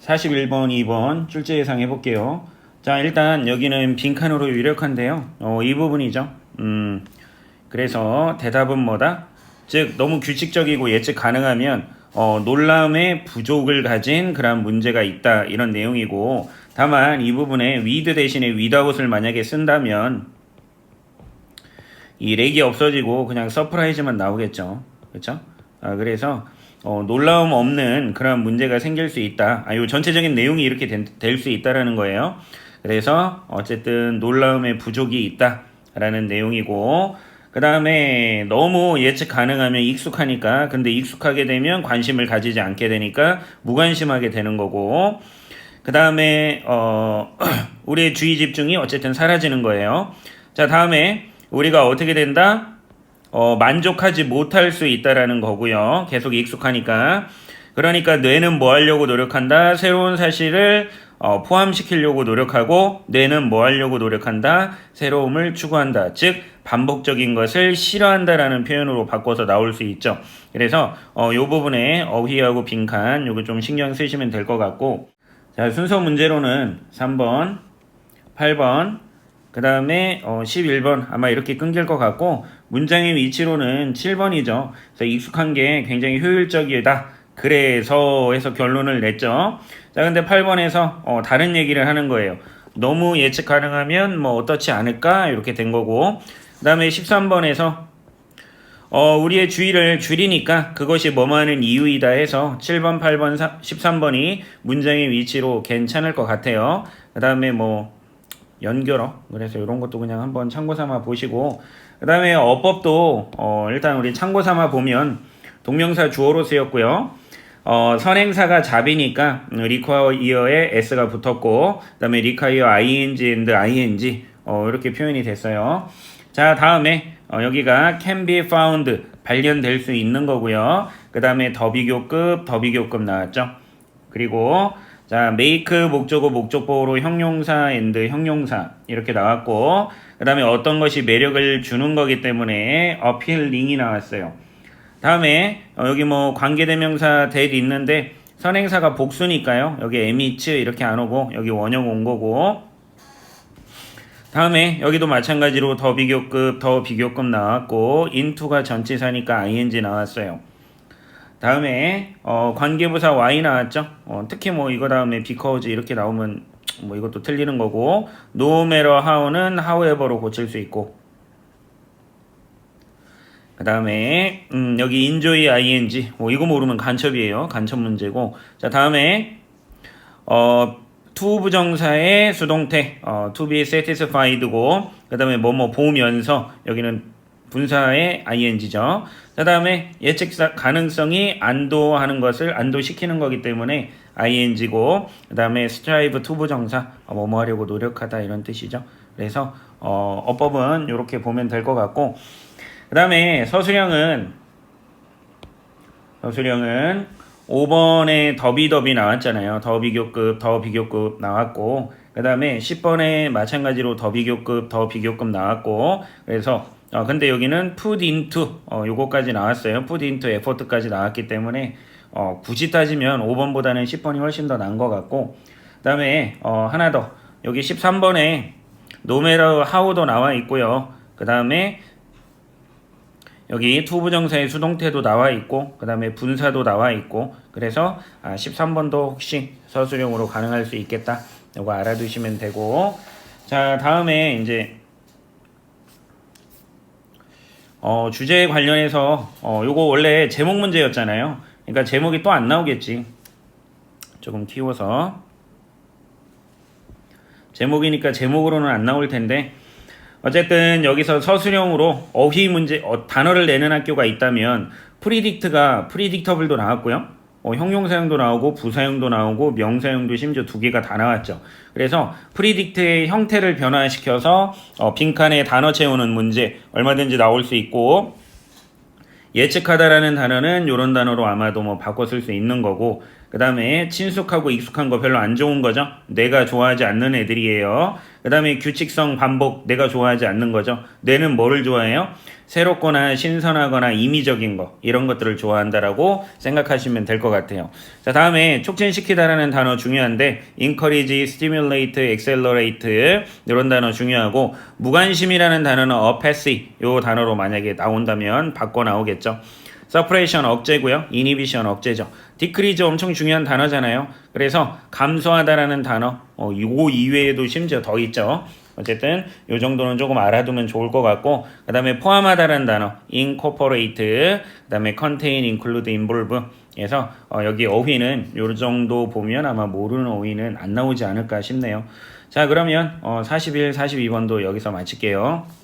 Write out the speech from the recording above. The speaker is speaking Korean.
41번, 2번 출제 예상 해볼게요. 자, 일단 여기는 빈칸으로 유력한데요. 어, 이 부분이죠. 음, 그래서 대답은 뭐다? 즉, 너무 규칙적이고 예측 가능하면 어, 놀라움의 부족을 가진 그런 문제가 있다. 이런 내용이고, 다만 이 부분에 with 대신에 without을 만약에 쓴다면 이 렉이 없어지고 그냥 서프라이즈만 나오겠죠. 그렇죠? 아, 그래서 어, 놀라움 없는 그런 문제가 생길 수 있다. 아, 요 전체적인 내용이 이렇게 될 수 있다라는 거예요. 그래서 어쨌든 놀라움의 부족이 있다라는 내용이고 그 다음에 너무 예측 가능하면 익숙하니까 근데 익숙하게 되면 관심을 가지지 않게 되니까 무관심하게 되는 거고 그 다음에 어, 우리의 주의 집중이 어쨌든 사라지는 거예요. 자 다음에 우리가 어떻게 된다? 어, 만족하지 못할 수 있다라는 거고요. 계속 익숙하니까. 그러니까 뇌는 뭐 하려고 노력한다? 새로운 사실을 어, 포함시키려고 노력하고 뇌는 뭐 하려고 노력한다? 새로움을 추구한다. 즉 반복적인 것을 싫어한다라는 표현으로 바꿔서 나올 수 있죠. 그래서 어, 요 부분에 어휘하고 빈칸 요거 좀 신경 쓰시면 될 것 같고 자 순서 문제로는 3번, 8번, 그 다음에 어, 11번 아마 이렇게 끊길 것 같고 문장의 위치로는 7번이죠. 그래서 익숙한 게 굉장히 효율적이다. 그래서 해서 결론을 냈죠. 자 근데 8번에서 어, 다른 얘기를 하는 거예요. 너무 예측 가능하면 뭐 어떻지 않을까 이렇게 된 거고 그 다음에 13번에서 어, 우리의 주의를 줄이니까 그것이 뭐뭐하는 이유이다 해서 7번, 8번, 13번이 문장의 위치로 괜찮을 것 같아요. 그 다음에 뭐 연결어 그래서 이런 것도 그냥 한번 참고 삼아 보시고 그 다음에 어법도 어, 일단 우리 참고 삼아 보면 동명사 주어로 쓰였고요. 어, 선행사가 잡이니까 require에 s가 붙었고 그 다음에 require ing and ing 어, 이렇게 표현이 됐어요. 자 다음에 어, 여기가 can be found 발견될 수 있는 거고요. 그 다음에 더 비교급 더 비교급 나왔죠. 그리고 자, make 목적어 목적보호로 형용사 and 형용사 이렇게 나왔고 그 다음에 어떤 것이 매력을 주는 거기 때문에 appealing이 나왔어요. 다음에 어, 여기 뭐 관계대명사 that 있는데 선행사가 복수니까요. 여기 emits 이렇게 안 오고 여기 원형 온 거고 다음에 여기도 마찬가지로 더 비교급 더 비교급 나왔고 into가 전치사니까 ing 나왔어요. 다음에 어, 관계부사 Y 나왔죠. 어, 특히 뭐 이거 다음에 because 이렇게 나오면 뭐 이것도 틀리는 거고 no matter how는 however로 고칠 수 있고. 그 다음에 음, 여기 enjoy ing. 뭐 이거 모르면 간첩이에요. 간첩 문제고. 자 다음에 어, to 부정사의 수동태. 어, to be satisfied고. 그 다음에 뭐뭐 보면서 여기는 분사의 ing죠. 그 다음에 예측 가능성이 안도하는 것을 안도시키는 거기 때문에 ing고 그 다음에 strive to 부정사 어, 뭐뭐 하려고 노력하다 이런 뜻이죠. 그래서 어, 어법은 이렇게 보면 될 것 같고 그 다음에 서술형은 서술형은 5번에 더비더비 나왔잖아요. 더 비교급, 더 비교급 나왔고 그 다음에 10번에 마찬가지로 더 비교급, 더 비교급 나왔고 그래서 어, 근데 여기는 put into 어, 요거까지 나왔어요. put into effort까지 나왔기 때문에 어, 굳이 따지면 5번보다는 10번이 훨씬 더 나은 것 같고 그 다음에 어, 하나 더 여기 13번에 no matter how도 나와 있고요. 그 다음에 여기 투부정사의 수동태도 나와 있고 그 다음에 분사도 나와 있고 그래서 아, 13번도 혹시 서술형으로 가능할 수 있겠다 이거 알아두시면 되고 자 다음에 이제 어, 주제에 관련해서 어, 요거 원래 제목 문제였잖아요. 그러니까 제목이 또 안 나오겠지. 조금 키워서 제목이니까 제목으로는 안 나올 텐데 어쨌든 여기서 서술형으로 어휘 문제 어, 단어를 내는 학교가 있다면 프리딕트가 프리딕터블도 나왔고요. 어, 형용사형도 나오고 부사형도 나오고 명사형도 심지어 두 개가 다 나왔죠. 그래서 프리딕트의 형태를 변화시켜서 어, 빈칸에 단어 채우는 문제 얼마든지 나올 수 있고 예측하다라는 단어는 이런 단어로 아마도 뭐 바꿔 쓸 수 있는 거고 그 다음에 친숙하고 익숙한 거 별로 안 좋은 거죠. 내가 좋아하지 않는 애들이에요. 그 다음에 규칙성 반복 내가 좋아하지 않는 거죠. 뇌는 뭐를 좋아해요? 새롭거나 신선하거나 임의적인 거 이런 것들을 좋아한다라고 생각하시면 될 것 같아요. 자 다음에 촉진시키다라는 단어 중요한데 encourage, stimulate, accelerate 이런 단어 중요하고 무관심이라는 단어는 apathy 요 단어로 만약에 나온다면 바꿔 나오겠죠. 서프레이션 억제고요. 이니비션 억제죠. 디크리즈 엄청 중요한 단어잖아요. 그래서 감소하다라는 단어 어, 요 이외에도 심지어 더 있죠. 어쨌든 요 정도는 조금 알아두면 좋을 것 같고 그 다음에 포함하다라는 단어 incorporate 그 다음에 contain, include, involve 그래서 어, 여기 어휘는 요 정도 보면 아마 모르는 어휘는 안 나오지 않을까 싶네요. 자 그러면 어, 41, 42번도 여기서 마칠게요.